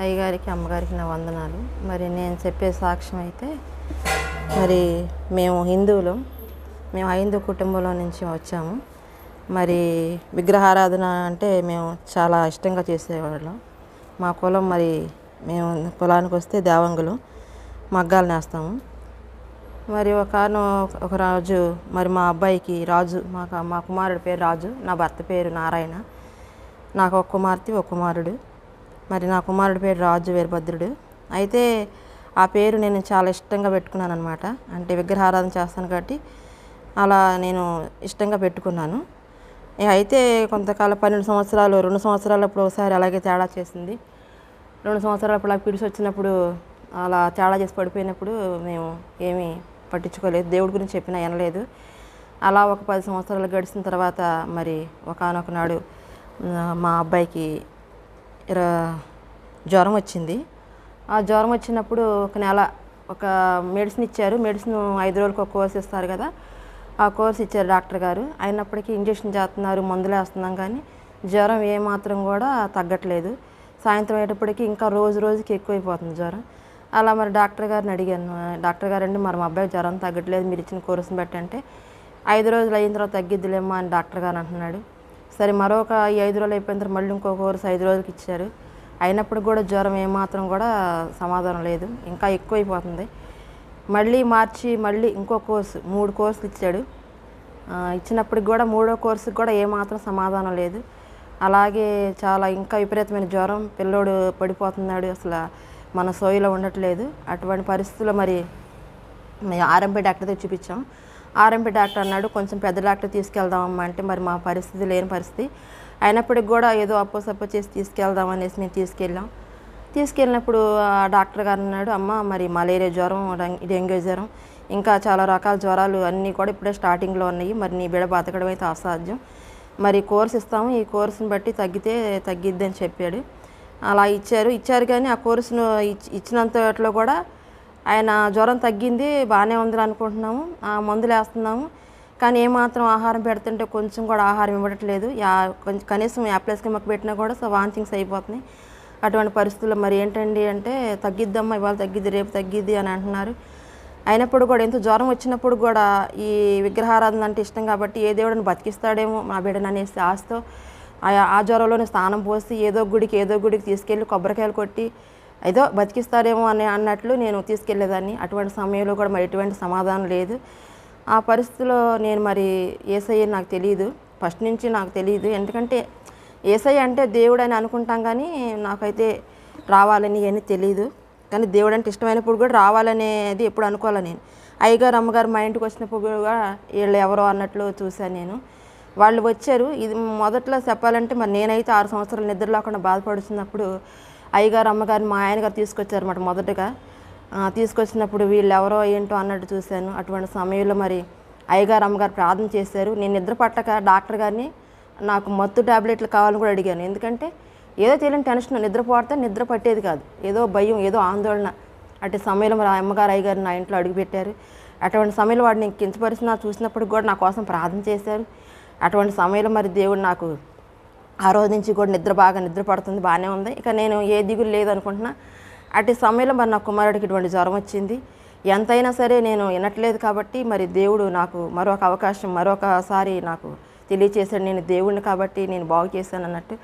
అయ్యగారికి అమ్మగారికి నా వందనాలు. మరి నేను చెప్పే సాక్ష్యం అయితే మరి మేము హిందువులు మేము హైందూ కుటుంబంలో నుంచి వచ్చాము. మరి విగ్రహారాధన అంటే మేము చాలా ఇష్టంగా చేసేవాళ్ళం. మా కులం మరి మేము కులానికి వస్తే దేవంగులు మగ్గాలు నేస్తాము. మరి ఒక ఒక రాజు మరి మా అబ్బాయికి రాజు మాకు మా కుమారుడి పేరు రాజు నా భర్త పేరు నారాయణ. నాకు ఒక కుమార్తె ఒక కుమారుడు. మరి నా కుమారుడి పేరు రాజు వీరభద్రుడు. అయితే ఆ పేరు నేను చాలా ఇష్టంగా పెట్టుకున్నాను అనమాట అంటే విగ్రహారాధన చేస్తాను కాబట్టి అలా నేను ఇష్టంగా పెట్టుకున్నాను. అయితే కొంతకాలం పన్నెండు సంవత్సరాలు రెండు సంవత్సరాలప్పుడు ఒకసారి అలాగే తేడా చేసింది. రెండు సంవత్సరాలప్పుడు అలా పిలిచి వచ్చినప్పుడు అలా తేడా చేసి పడిపోయినప్పుడు మేము ఏమీ పట్టించుకోలేదు. దేవుడి గురించి చెప్పినా వినలేదు. అలా ఒక పది సంవత్సరాలు గడిచిన తర్వాత మరి ఒకనొక నాడు మా అబ్బాయికి జ్వరం వచ్చింది. ఆ జ్వరం వచ్చినప్పుడు ఒక నెల ఒక మెడిసిన్ ఇచ్చారు. మెడిసిన్ ఐదు రోజులకు ఒక కోర్స్ ఇస్తారు కదా. ఆ కోర్స్ ఇచ్చారు డాక్టర్ గారు. అయినప్పటికీ ఇంజక్షన్ చేస్తున్నారు మందులు వేస్తున్నాం కానీ జ్వరం ఏమాత్రం కూడా తగ్గట్లేదు. సాయంత్రం అయ్యేటప్పటికి ఇంకా రోజు రోజుకి ఎక్కువైపోతుంది జ్వరం. అలా మరి డాక్టర్ గారిని అడిగాను. డాక్టర్ గారు అండి మరి మా అబ్బాయి జ్వరం తగ్గట్లేదు మీరు ఇచ్చిన కోర్సుని బట్టి అంటే ఐదు రోజులు అయిన తర్వాత తగ్గిద్దిలేమ్మా అని డాక్టర్ గారు అంటున్నాడు. సరే మరొక ఈ ఐదు రోజులు అయిపోయిన తర్వాత మళ్ళీ ఇంకో కోర్సు ఐదు రోజులకి ఇచ్చారు. అయినప్పుడు కూడా జ్వరం ఏమాత్రం కూడా సమాధానం లేదు. ఇంకా ఎక్కువైపోతుంది. మళ్ళీ మార్చి మళ్ళీ ఇంకో కోర్సు మూడు కోర్సులు ఇచ్చాడు. ఇచ్చినప్పటికి కూడా మూడో కోర్సుకి కూడా ఏమాత్రం సమాధానం లేదు. అలాగే చాలా ఇంకా విపరీతమైన జ్వరం పిల్లోడు పడిపోతున్నాడు అసలు మన సోయిలో ఉండట్లేదు. అటువంటి పరిస్థితుల్లో మరి మేము ఆర్ఎంపీ డాక్టర్ చూపించాం. ఆర్ఎంపీ డాక్టర్ అన్నాడు కొంచెం పెద్ద డాక్టర్ తీసుకెళ్దామమ్మా అంటే మరి మా పరిస్థితి లేని పరిస్థితి. అయినప్పటికి కూడా ఏదో అప్పో సప్పో చేసి తీసుకెళ్దాం అనేసి మేము తీసుకెళ్ళాం. తీసుకెళ్ళినప్పుడు ఆ డాక్టర్ గారు అన్నాడు అమ్మ మరి మలేరియా జ్వరం డెంగ్యూ జ్వరం ఇంకా చాలా రకాల జ్వరాలు అన్నీ కూడా ఇప్పుడే స్టార్టింగ్లో ఉన్నాయి. మరి నీ బిడ బతకడం అయితే అసాధ్యం. మరి కోర్స్ ఇస్తాము ఈ కోర్సుని బట్టి తగ్గితే తగ్గిద్దని చెప్పాడు. అలా ఇచ్చారు. ఇచ్చారు కానీ ఆ కోర్సును ఇచ్- ఇచ్చినంతలో కూడా ఆయన జ్వరం తగ్గింది బాగానే ఉంది అనుకుంటున్నాము. ఆ మందులు వేస్తున్నాము. కానీ ఏమాత్రం ఆహారం పెడుతుంటే కొంచెం కూడా ఆహారం ఇవ్వట్లేదు. యా కొంచెం కనీసం యాప్లెస్ మాకు పెట్టినా కూడా సో వాంతింగ్స్ అయిపోతున్నాయి. అటువంటి పరిస్థితుల్లో మరి ఏంటండి అంటే తగ్గిద్దమ్మా ఇవాళ తగ్గిద్ది రేపు తగ్గిద్ది అని అంటున్నారు. అయినప్పుడు కూడా ఎంత జ్వరం వచ్చినప్పుడు కూడా ఈ విగ్రహారాధన అంటే ఇష్టం కాబట్టి ఏ దేవుడిని బతికిస్తాడేమో మా బిడ్డను అనేసి ఆశతో ఆ- ఆ జ్వరంలోనే స్నానం పోసి ఏదో గుడికి ఏదో గుడికి తీసుకెళ్ళి కొబ్బరికాయలు కొట్టి ఏదో బతికిస్తారేమో అని అన్నట్లు నేను తీసుకెళ్ళేదాన్ని. అటువంటి సమయంలో కూడా మరి ఎటువంటి సమాధానం లేదు. ఆ పరిస్థితిలో నేను మరి ఏసఐ నాకు తెలియదు ఫస్ట్ నుంచి నాకు తెలియదు ఎందుకంటే ఏసఐ అంటే దేవుడు అని అనుకుంటాం కానీ నాకైతే రావాలని అని తెలియదు కానీ దేవుడు అంటే ఇష్టమైనప్పుడు కూడా రావాలనేది ఎప్పుడు అనుకోవాలి నేను. అయ్యగారు అమ్మగారు మా ఇంటికి వచ్చినప్పుడు కూడా వీళ్ళు ఎవరో అన్నట్లు చూశాను నేను. వాళ్ళు వచ్చారు. ఇది మొదట్లో చెప్పాలంటే మరి నేనైతే ఆరు సంవత్సరాలు నిద్ర లేకుండా బాధపడుతున్నప్పుడు అయ్యగారు అమ్మగారు మా ఆయన గారు తీసుకొచ్చారు అన్నమాట మొదటగా తీసుకొచ్చినప్పుడు వీళ్ళు ఎవరో ఏంటో అన్నట్టు చూశాను. అటువంటి సమయంలో మరి అయ్యగారు అమ్మగారు ప్రార్థన చేశారు. నేను నిద్ర పట్టక డాక్టర్ గారిని నాకు మత్తు టాబ్లెట్లు కావాలని కూడా అడిగాను. ఎందుకంటే ఏదో తెలియని టెన్షన్ నిద్రపోతే నిద్ర పట్టేది కాదు. ఏదో భయం ఏదో ఆందోళన. అటు సమయంలో మరి అమ్మగారు అయ్యగారు నా ఇంట్లో అడుగుపెట్టారు. అటువంటి సమయంలో వాడిని కించపరిచిన చూసినప్పుడు కూడా నా కోసం ప్రార్థన చేశారు. అటువంటి సమయంలో మరి దేవుడు నాకు ఆ రోజు నుంచి కూడా నిద్ర బాగా నిద్ర పడుతుంది బాగానే ఉంది. ఇక నేను ఏ దిగులు లేదనుకుంటున్నా అటు సమయంలో మరి నా కుమారుడికి ఇటువంటి జ్వరం వచ్చింది. ఎంతైనా సరే నేను వినట్లేదు కాబట్టి మరి దేవుడు నాకు మరొక అవకాశం మరొకసారి నాకు తెలియచేశాడు. నేను దేవుడిని కాబట్టి నేను బాగు చేశాను అన్నట్టు.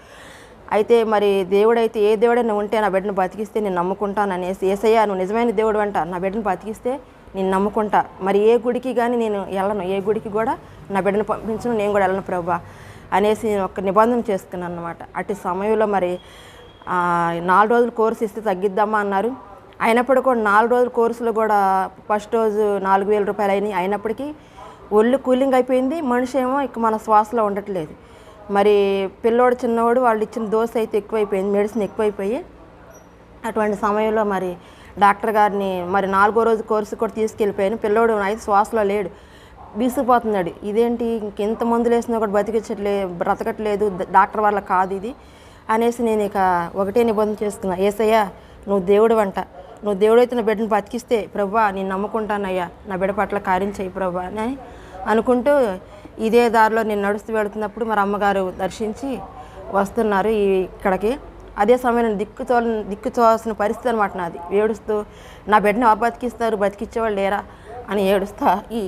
అయితే మరి దేవుడైతే ఏ దేవుడైనా ఉంటే నా బిడ్డను బతికిస్తే నేను నమ్ముకుంటాను అనేసి ఏసయ్యా నువ్వు నిజమైన దేవుడు అంట. నా బిడ్డను బతికిస్తే నేను నమ్ముకుంటా. మరి ఏ గుడికి కానీ నేను వెళ్ళను. ఏ గుడికి కూడా నా బిడ్డను పంపించను. నేను కూడా వెళ్ళను ప్రభా. అనేసి నేను ఒక నిబంధన చేసుకున్నాను అనమాట అటు సమయంలో మరి నాలుగు రోజులు కోర్సు ఇస్తే తగ్గిద్దామా అన్నారు. అయినప్పటికీ కూడా నాలుగు రోజుల కోర్సులో కూడా ఫస్ట్ రోజు నాలుగు వేల రూపాయలు అయినాయి. అయినప్పటికీ ఒళ్ళు కూలింగ్ అయిపోయింది. మనిషి ఏమో ఇక మన శ్వాసలో ఉండట్లేదు. మరి పిల్లోడు చిన్నవాడు వాళ్ళు ఇచ్చిన దోశ అయితే ఎక్కువైపోయింది. మెడిసిన్ ఎక్కువైపోయి అటువంటి సమయంలో మరి డాక్టర్ గారిని మరి నాలుగో రోజు కోర్సు కూడా తీసుకెళ్ళిపోయాను. పిల్లోడు అయితే శ్వాసలో లేడు. బీసిపోతున్నాడు ఇదేంటి? ఇంకెంత మందులు వేసినా కూడా బతికించట్లే బ్రతకట్లేదు డాక్టర్ వల్ల కాదు ఇది అనేసి నేను ఇక ఒకటే నిబంధన చేసుకున్నా. ఏసయ్య నువ్వు దేవుడు వంట నువ్వు దేవుడైతే నా బిడ్డను బతికిస్తే ప్రభా నేను నమ్ముకుంటానయ్యా. నా బిడ్డ పట్ల కార్యం చేయి ప్రభా అని అనుకుంటూ ఇదే దారిలో నేను నడుస్తూ వెళుతున్నప్పుడు మరి అమ్మగారు దర్శించి వస్తున్నారు ఈ ఇక్కడికి. అదే సమయంలో దిక్కు తోల దిక్కు తోవాల్సిన పరిస్థితి అనమాట నాది. ఏడుస్తూ నా బిడ్డను ఎవరు బతికిస్తారు బతికిచ్చేవాళ్ళు లేరా? అని ఏడుస్తా ఈ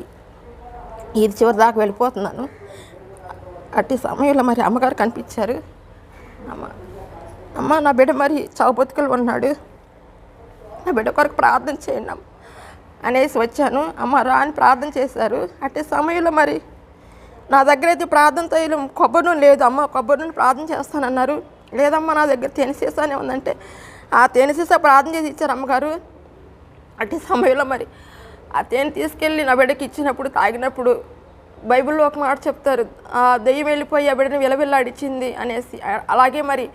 ఇది చివరి దాకా వెళ్ళిపోతున్నాను. అట్టి సమయంలో మరి అమ్మగారు కనిపించారు. అమ్మ అమ్మ నా బిడ్డ మరి చౌబతుకులు ఉన్నాడు. నా బిడ్డ కొరకు ప్రార్థన చేయండి అనేసి వచ్చాను. అమ్మ రా అని ప్రార్థన చేశారు. అట్టి సమయంలో మరి నా దగ్గర అయితే ప్రార్థన తైలం కొబ్బరి నూనె లేదు అమ్మ. కొబ్బరి నూనె ప్రార్థన చేస్తానన్నారు. లేదమ్మా నా దగ్గర తెనిసీసానే ఉందంటే. ఆ తేనెసీసా ప్రార్థన చేసి ఇచ్చారు అమ్మగారు. అట్టి సమయంలో మరి ఆ తేనె తీసుకెళ్ళి నా బిడ్డకి ఇచ్చినప్పుడు తాగినప్పుడు బైబిల్లో ఒక మాట చెప్తారు ఆ దెయ్యం వెళ్ళిపోయి ఆ బిడ్డని విలవిల్లాడిచ్చింది అనేసి. అలాగే మరి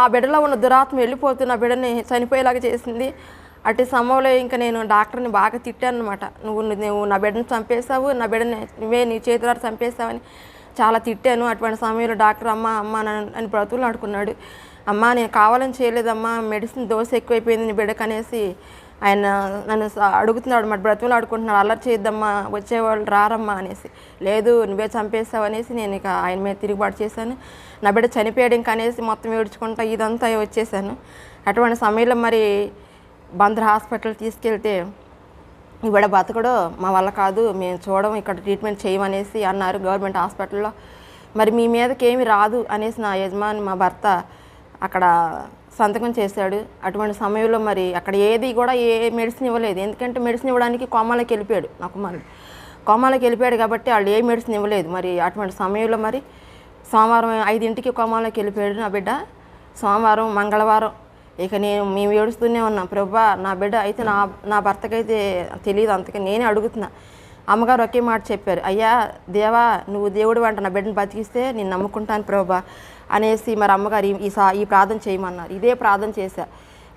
ఆ బిడ్డలో ఉన్న దురాత్మ వెళ్ళిపోతే నా బిడ్డని చనిపోయేలాగా చేసింది. అటు సమయంలో ఇంకా నేను డాక్టర్ని బాగా తిట్టాను అనమాట నువ్వు నువ్వు నా బిడ్డను చంపేశావు నా బిడ్డని నువ్వే నీ చేతులారా చంపేశావని చాలా తిట్టాను. అటువంటి సమయంలో డాక్టర్ అమ్మ అమ్మ నన్ను అని బ్రతుకులు ఆడుకున్నాడు అమ్మ నేను కావాలని చేయలేదమ్మా మెడిసిన్ దోశ ఎక్కువైపోయింది నీ బిడ్డకు అనేసి ఆయన నన్ను అడుగుతున్నాడు మరి బ్రతుకులు ఆడుకుంటున్నాడు అల్లరి చేయొద్దమ్మా వచ్చేవాళ్ళు రారమ్మా అనేసి. లేదు నువ్వే చంపేస్తావు అనేసి నేను ఇక ఆయన మీద తిరుగుబాటు చేశాను. నా బిడ్డ చనిపోయాడు ఇంకా అనేసి మొత్తం ఏడ్చుకుంటా ఇదంతా వచ్చేసాను. అటువంటి సమయంలో మరి బందర్ హాస్పిటల్ తీసుకెళ్తే ఇవిడ బతకడు మా వల్ల కాదు మేము చూడడం ఇక్కడ ట్రీట్మెంట్ చేయమనేసి అన్నారు గవర్నమెంట్ హాస్పిటల్లో. మరి మీ మీదకి ఏమి రాదు అనేసి నా యజమాని మా భర్త అక్కడ సంతకం చేశాడు. అటువంటి సమయంలో మరి అక్కడ ఏది కూడా ఏ మెడిసిన్ ఇవ్వలేదు. ఎందుకంటే మెడిసిన్ ఇవ్వడానికి కోమాలకి వెళ్ళిపోయాడు నా కుమారుడు. కోమాలకి వెళ్ళిపోయాడు కాబట్టి వాళ్ళు ఏ మెడిసిన్ ఇవ్వలేదు. మరి అటువంటి సమయంలో మరి సోమవారం ఐదింటికి కోమాలోకి వెళ్ళిపోయాడు నా బిడ్డ. సోమవారం మంగళవారం. ఇక నేను మేము ఏడుస్తూనే ఉన్నాం. ప్రభా నా బిడ్డ అయితే నా నా భర్తకైతే తెలియదు అంతగా నేనే అడుగుతున్నా. అమ్మగారు ఒకే మాట చెప్పారు. అయ్యా దేవా నువ్వు దేవుడు అంట నా బిడ్డను బతికిస్తే నేను నమ్ముకుంటాను ప్రభా. అనేసి మరి అమ్మగారు ఈ- సా ఈ ప్రార్థన చేయమన్నారు. ఇదే ప్రార్థన చేశా.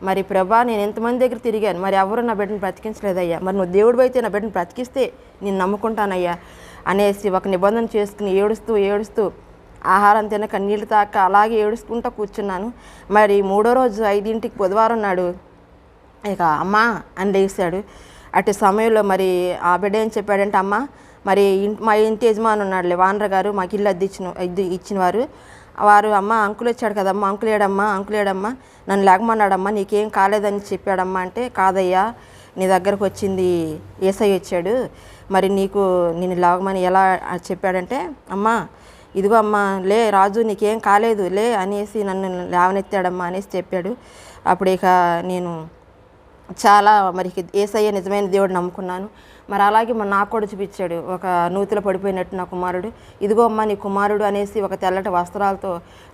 మరి ప్రభా నేను ఎంతమంది దగ్గర తిరిగాను? మరి ఎవరు నా బిడ్డను బ్రతికించలేదయ్యా? మరి నువ్వు దేవుడు అయితే నా బిడ్డను బ్రతికిస్తే నేను నమ్ముకుంటానయ్యా అనేసి ఒక నిబంధన చేసుకుని ఏడుస్తూ ఏడుస్తూ ఆహారం తినక నీళ్ళు తాక అలాగే ఏడుస్తుంటూ కూర్చున్నాను. మరి మూడో రోజు ఐదింటికి బుధవారం నాడు ఇక అమ్మ అని లేచాడు. అటు సమయంలో మరి ఆ బిడ్డ ఏం చెప్పాడంటే అమ్మ మరి ఇన్- మా ఇంటి యజమాని ఉన్నాడులే వానర గారు మాకు ఇల్లు అద్దె ఇచ్చిన ఇచ్చిన వారు వారు అమ్మ అంకులు వచ్చాడు కదమ్మా అంకులు అంకులేడమ్మా అంకులు నన్ను లేకమన్నాడమ్మా నీకేం కాలేదని చెప్పాడమ్మా అంటే కాదయ్యా నీ దగ్గరకు వచ్చింది ఏసై వచ్చాడు. మరి నీకు నేను లాగమని ఎలా చెప్పాడంటే అమ్మా ఇదిగో అమ్మా లే రాజు నీకేం కాలేదు లే అనేసి నన్ను లేవనెత్తాడమ్మా అనేసి చెప్పాడు. అప్పుడు ఇక నేను చాలా మరి ఏసయ్య నిజమైన దేవుడు నమ్ముకున్నాను. మరి అలాగే మరి నాకు కూడా చూపించాడు ఒక నూతిలో పడిపోయినట్టు నా కుమారుడు. ఇదిగో అమ్మ నీ కుమారుడు అనేసి ఒక తెల్లటి వస్త్రాలతో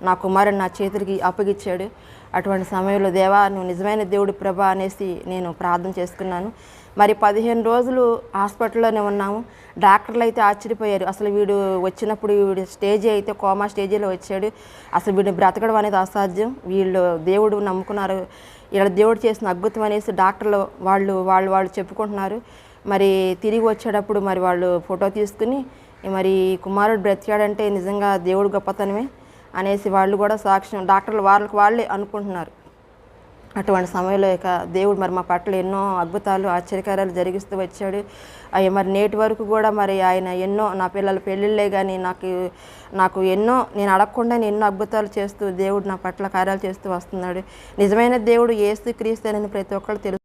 నా కుమారుడు నా చేతులకి అప్పగిచ్చాడు. అటువంటి సమయంలో దేవా నువ్వు నిజమైన దేవుడు ప్రభా అనేసి నేను ప్రార్థన చేసుకున్నాను. మరి పదిహేను రోజులు హాస్పిటల్లోనే ఉన్నాము. డాక్టర్లు అయితే ఆశ్చర్యపోయారు. అసలు వీడు వచ్చినప్పుడు వీడు స్టేజ్ అయితే కోమా స్టేజీలో వచ్చాడు. అసలు వీడిని బ్రతకడం అనేది అసాధ్యం. వీళ్ళు దేవుడు నమ్ముకున్నారు. ఇలా దేవుడు చేసిన అద్భుతం అనేసి డాక్టర్లు వాళ్ళు వాళ్ళు వాళ్ళు చెప్పుకుంటున్నారు. మరి తిరిగి వచ్చేటప్పుడు మరి వాళ్ళు ఫోటో తీసుకుని మరి కుమారుడు బ్రతికాడంటే నిజంగా దేవుడు గొప్పతనమే అనేసి వాళ్ళు కూడా సాక్ష్యం డాక్టర్లు వాళ్ళకి వాళ్ళే అనుకుంటున్నారు. అటువంటి సమయంలో ఇక దేవుడు మరి మా పట్ల ఎన్నో అద్భుతాలు ఆశ్చర్యకార్యాలు జరిగిస్తూ వచ్చాడు. అవి మరి నేటి వరకు కూడా మరి ఆయన ఎన్నో నా పిల్లల పెళ్ళిళ్ళే కానీ నాకు నాకు ఎన్నో నేను అడగకుండా ఎన్నో అద్భుతాలు చేస్తూ దేవుడు నా పట్ల కార్యాలు చేస్తూ వస్తున్నాడు. నిజమైన దేవుడు ఏసు క్రీస్తు అని ప్రతి ఒక్కరు తెలుసు.